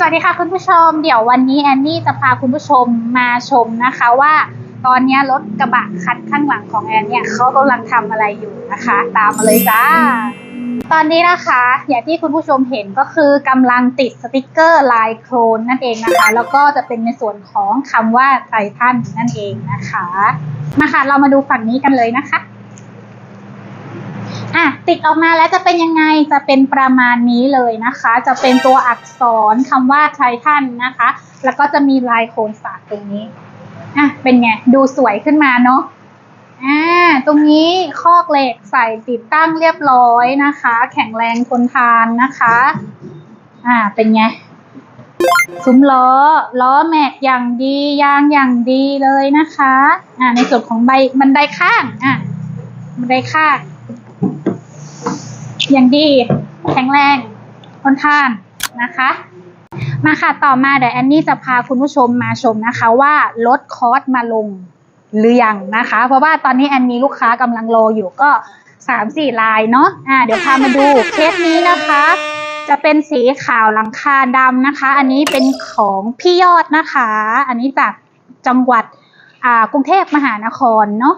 สวัสดีค่ะคุณผู้ชม เดี๋ยววันนี้แอนนี่จะพาคุณผู้ชมมาชมนะคะว่า ตอนนี้รถกระบะคันข้างหลังของแอนเนี่ยเขากำลังทำอะไรอยู่นะคะ ตามมาเลยจ้า ตอนนี้นะคะ อย่างที่คุณผู้ชมเห็นก็คือกำลังติดสติกเกอร์ลายโครนนั่นเองนะคะ แล้วก็จะเป็นในส่วนของคำว่าไททันนั่นเองนะคะมาค่ะเรามาดูฝั่งนี้กันเลยนะคะ อะติดออกมาแล้วจะเป็นยังไงจะเป็นประมาณนี้เลยนะคะ จะเป็นตัวอักษรคำว่าไททันนะคะ แล้วก็จะมีลายโคนสากตรงนี้อะเป็นไงดูสวยขึ้นมาเนาะอ่าตรงนี้คอกเหล็กใส่ติดตั้งเรียบร้อยนะคะ แข็งแรงทนทานนะคะ อ่าเป็นไงซุ้มล้อ ล้อแม็กอย่างดียางอย่างดีเลยนะคะ อ่าในส่วนของใบบันไดข้างอะบันไดข้าง ย่างดี แข็งแรงทนทานนะคะ มาค่ะต่อมาเดี๋ยวแอนนี่จะพาคุณผู้ชมมาชมนะคะว่าลดคอสมาลงหรือยังนะคะ เพราะว่าตอนนี้แอนมีลูกค้ากำลังรออยู่ก็สามสี่ลายเนาะอ่าเดี๋ยวพามาดูเคสนี้นะคะ จะเป็นสีขาวหลังคาดำนะคะ อันนี้เป็นของพี่ยอดนะคะ อันนี้จากจังหวัดอ่ากรุงเทพมหานครเนาะ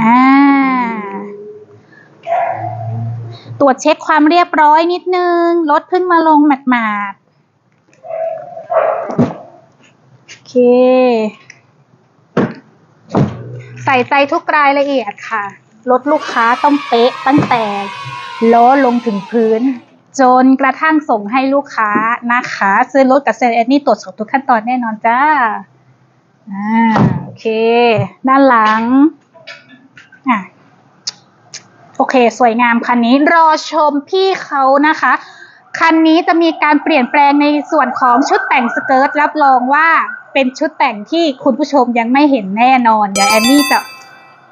อ่า ตรวจเช็คความเรียบร้อยนิดนึงรถเพิ่งมาลงหมาดๆ โอเค ใส่ใจทุกรายละเอียดค่ะ รถลูกค้าต้องเป๊ะตั้งแต่ล้อลงถึงพื้น จนกระทั่งส่งให้ลูกค้านะคะ ซื้อรถกับเซนแอนนี่ตรวจสอบทุกขั้นตอนแน่นอนจ้า อ่า โอเค ด้านหลัง โอเค สวยงามคันนี้รอชมพี่เขานะคะ คันนี้จะมีการเปลี่ยนแปลงในส่วนของชุดแต่งสเกิร์ตรับรองว่าเป็นชุดแต่งที่คุณผู้ชมยังไม่เห็นแน่นอนเดี๋ยวแอนนี่จะ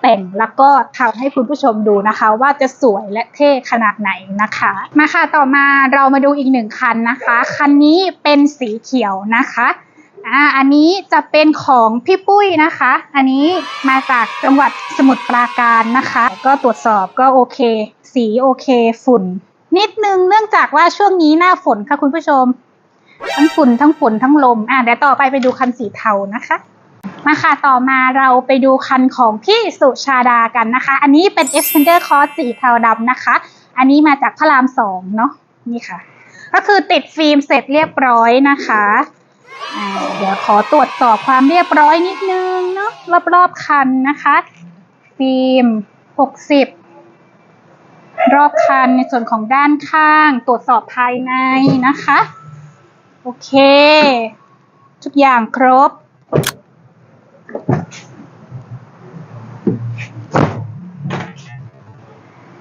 แต่งแล้วก็ทำให้คุณผู้ชมดูนะคะ ว่าจะสวยและเท่ขนาดไหนนะคะ มาค่ะต่อมาเรามาดูอีกหนึ่งคันนะคะ คันนี้เป็นสีเขียวนะคะ อ่าอันนี้จะเป็นของพี่ปุ้ยนะคะ อันนี้มาจากจังหวัดสมุทรปราการนะคะ ก็ตรวจสอบก็โอเค สีโอเค ฝุ่น นิดนึงเนื่องจากว่าช่วงนี้หน้าฝนค่ะคุณผู้ชม ทั้งฝุ่นทั้งฝนทั้งลม อ่าเดี๋ยวต่อไปไปดูคันสีเทานะคะ มาค่ะต่อมาเราไปดูคันของพี่สุชาดากันนะคะ อันนี้เป็น Expander Cross สีเทาดำนะคะ อันนี้มาจากพระรามสองเนาะนี่ค่ะ ก็คือติดฟิล์มเสร็จเรียบร้อยนะคะ เดี๋ยวขอตรวจสอบความเรียบร้อยนิดนึงเนาะรอบๆคันนะคะ ฟิล์ม 60 รอบคันในส่วนของด้านข้าง ตรวจสอบภายในนะคะ โอเค ทุกอย่างครบ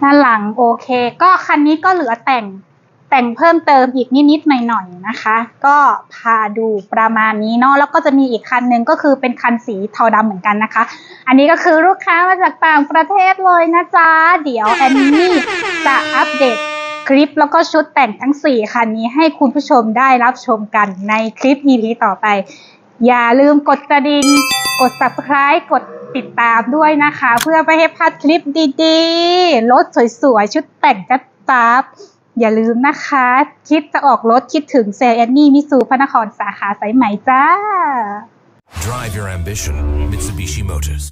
ด้านหลังโอเค ก็คันนี้ก็เหลือแต่ง แต่งเพิ่มเติมอีกนิดๆหน่อยๆนะคะ ก็พาดูประมาณนี้เนาะแล้วก็จะมีอีกคันหนึ่งก็คือเป็นคันสีเทาดำเหมือนกันนะคะ อันนี้ก็คือลูกค้ามาจากต่างประเทศเลยนะจ๊ะ เดี๋ยวแอนนี่จะอัปเดตคลิปแล้วก็ชุดแต่งทั้ง 4 คันนี้ให้คุณผู้ชมได้รับชมกันในคลิป EP ต่อไป อย่าลืมกดกระดิ่งกด subscribe กดติดตามด้วยนะคะ เพื่อไม่ให้พลาดคลิปดีๆรถสวยๆ ชุดแต่งจัดจ้าบ อย่าลืมนะคะ คิดจะออกรถคิดถึงเซลแอนนี่มิสูพระนครสาขาสายไหมจ้า Drive your ambition, Mitsubishi Motors.